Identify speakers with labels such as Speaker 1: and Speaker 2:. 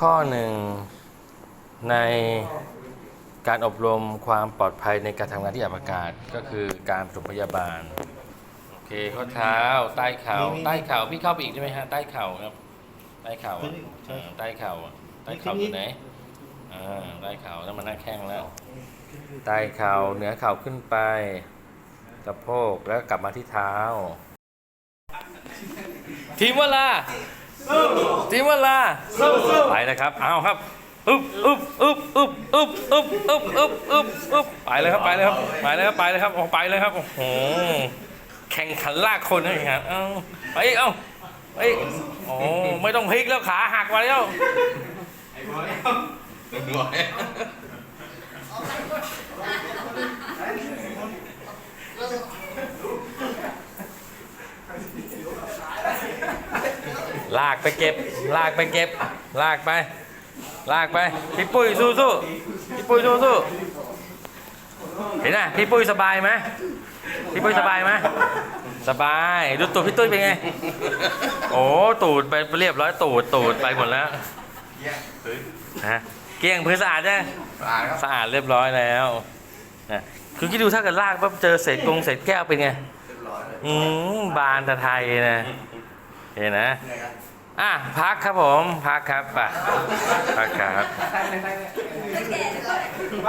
Speaker 1: ข้อหนึ่งในการอบรมความปลอดภัยในการทำงานที่อับอากาศก็คือการปฐมพยาบาล โอเคข้อเท้าใต้เข่าใต้เข่าพี่เข้าไปอีกได้ไหมฮะใต้เข่าครับ ใต้เข่าอะเออใต้เข่าอะใต้เข่าอยู่ไหนอ่าใต้เข่าแล้วมันหน้าแข้งแล้ว ใต้เข่าเหนือเข่าขึ้นไปสะโพกแล้วกลับมาที่เท้า ทีมเวลา ทีมเวลาไปนะครับ เอาครับอึ๊บอึ๊บอึ๊บอึ๊บอึ๊บอึ๊บอึ๊บอึ๊บอึ๊บอึ๊บไปเลยครับไปเลยครับไปเลยครับไปเลยครับโอ้ไปเลยครับโอ้โหแข่งขันลากคนนะอย่างนั้นเอาไปอีกเอาไปอีกโอ้ไม่ต้องพลิกแล้วขาหักมาแล้ว ลากไปเก็บ ลากไปเก็บ ลากไป ลากไปพี่ปุ้ยสู้สู้พี่ปุ้ยสู้สู้เห็นไหมพี่ปุ้ยสบายไหมพี่ปุ้ยสบายไหมสบายดูตูดพี่ตุ้ยเป็นไง โอ้ตูดไปเรียบร้อยตูดตูดไปหมดแล้วฮะเกลี้ยงพื้นสะอาดใช่ไหม
Speaker 2: สะอาดครับ
Speaker 1: สะอาดเรียบร้อยแล้วนะคือคิดดูถ้าเกิดลากปั๊บเจอเศษกงเศษแก้วเป็นไง
Speaker 2: เรียบร้อยเลย
Speaker 1: อืมบานตะไทยนะ เห็นนะ
Speaker 2: เหนื่อยครับ
Speaker 1: อะพักครับผมพักครับไปพักครับ
Speaker 2: ไป